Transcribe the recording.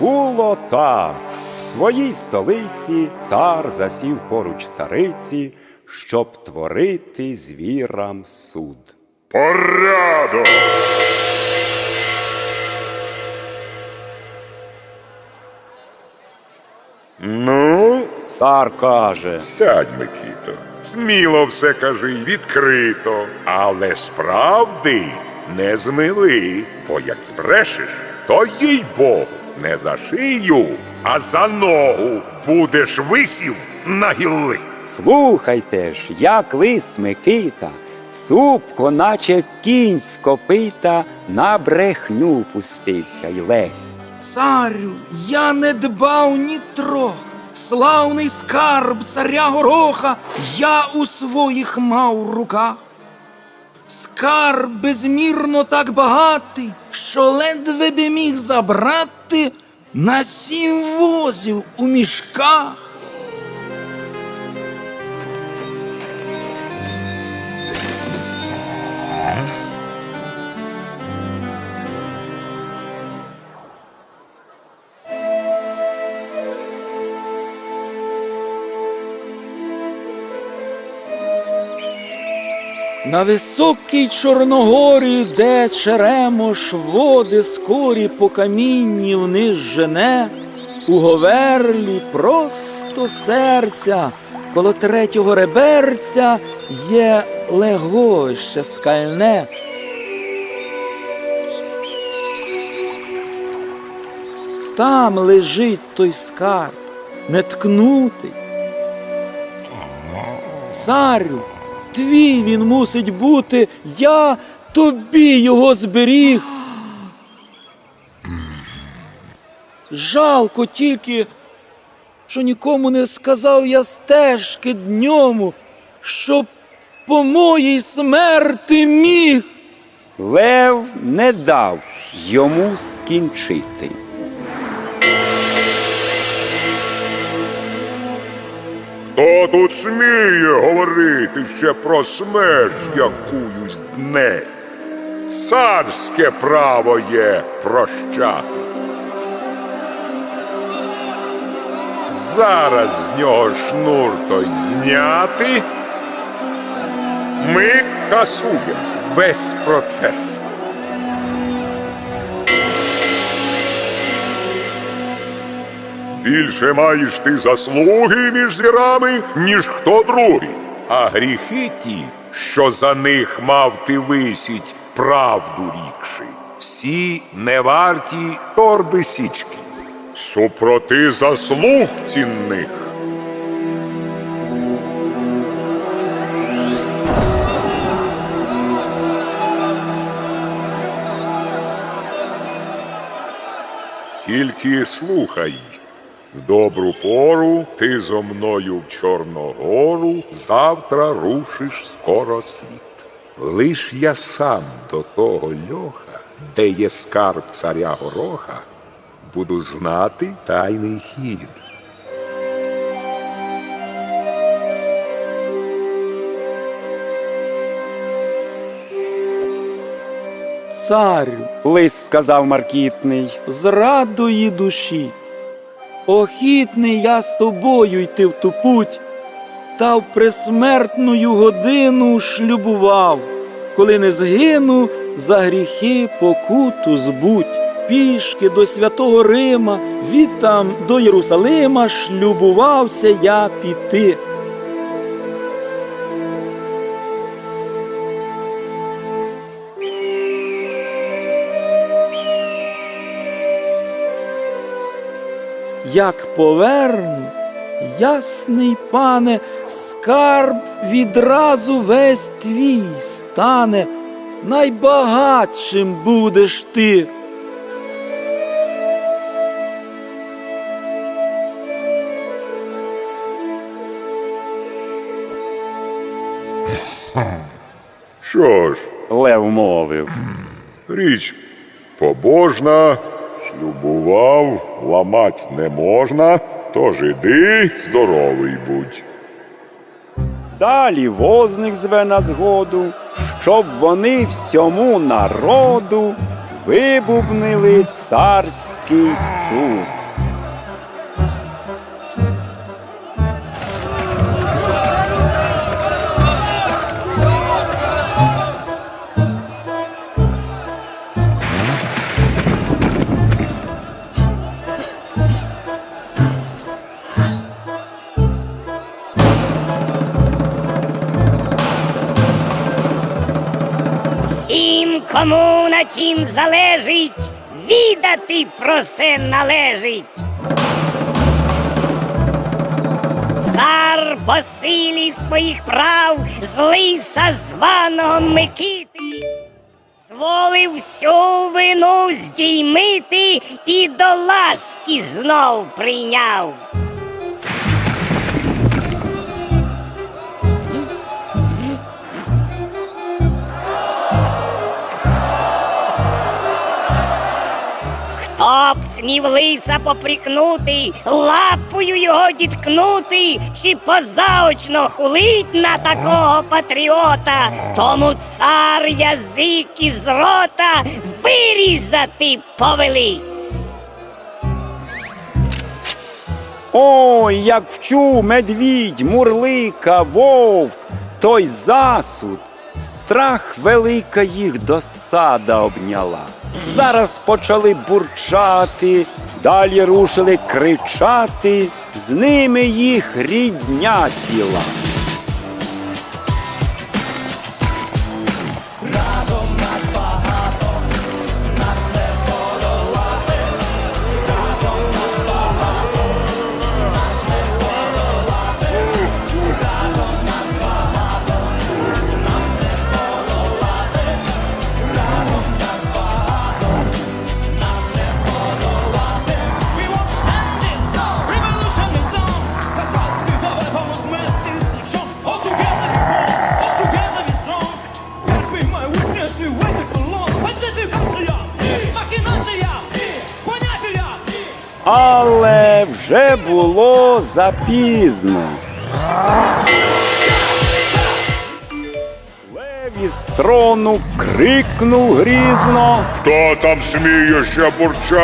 було так. В своїй столиці цар засів поруч цариці, щоб творити звірам суд. Порядок! Ну, цар каже, Сядь, Микіто. Сміло все кажи, відкрито, але справди не змили, бо як збрешеш, то їй Богу не за шию, а за ногу будеш висів на гілли. слухайте ж, як лис Микита, цупко, наче кінь з копита, на брехню пустився й лесть. Царю, я не дбав ні трох. Славний скарб царя гороха я у своїх мав руках. Скарб безмірно так багатий, що ледве би міг забрати на сім возів у мішках. На високій Чорногорі, де черемош води скорі по камінні вниз жене, у говерлі просто серця, коло третього реберця є легоще скальне. Там лежить той скарб, неткнутий. Царю, твій він мусить бути, я тобі його зберіг. Жалко тільки, що нікому не сказав я стежки дньому, щоб по моїй смерти міг. Лев не дав йому скінчити. Хто тут сміє говорити ще про смерть якуюсь днес? Царське право є прощати. Зараз з нього шнур той зняти. Ми касуємо весь процес. Більше маєш ти заслуги між звірами, ніж хто другий. А гріхи ті, що за них мав ти висіть, правду рікши, всі не варті торби січки. Супроти заслуг цінних. Тільки слухай. В добру пору ти зо мною в Чорногору завтра рушиш скоро світ. Лиш я сам до того льоха, де є скарб царя гороха, буду знати тайний хід. Царю, Лис сказав Маркітний. з радої душі. Охітний я з тобою йти в ту путь, та в присмертную годину шлюбував, коли не згину, за гріхи покуту збудь. Пішки до святого Рима, відтам до Єрусалима шлюбувався я піти. Як поверну, ясний пане, скарб відразу весь твій стане, найбагатшим будеш ти. Що ж, Лев мовив. річ побожна, шлюбував, ламать не можна, тож іди здоровий будь. Далі возник зве на згоду, щоб вони всьому народу вибубнили царський суд. Кому на тім залежить, відати про це належить. Цар по силі своїх прав з лиса званого Микити зволив всю вину здіймити і до ласки знов прийняв. Смів лиса попрікнути, лапою його діткнути, чи позаочно хулить на такого патріота, тому цар язик із рота вирізати повелить. Ой, як вчу медвідь, мурлика, вовк, той засуд, страх велика їх досада обняла. Зараз почали бурчати, далі рушили кричати, з ними їх рідня ціла. Але вже було запізно. Леві з трону крикнув грізно. Хто там сміє ще бурчати?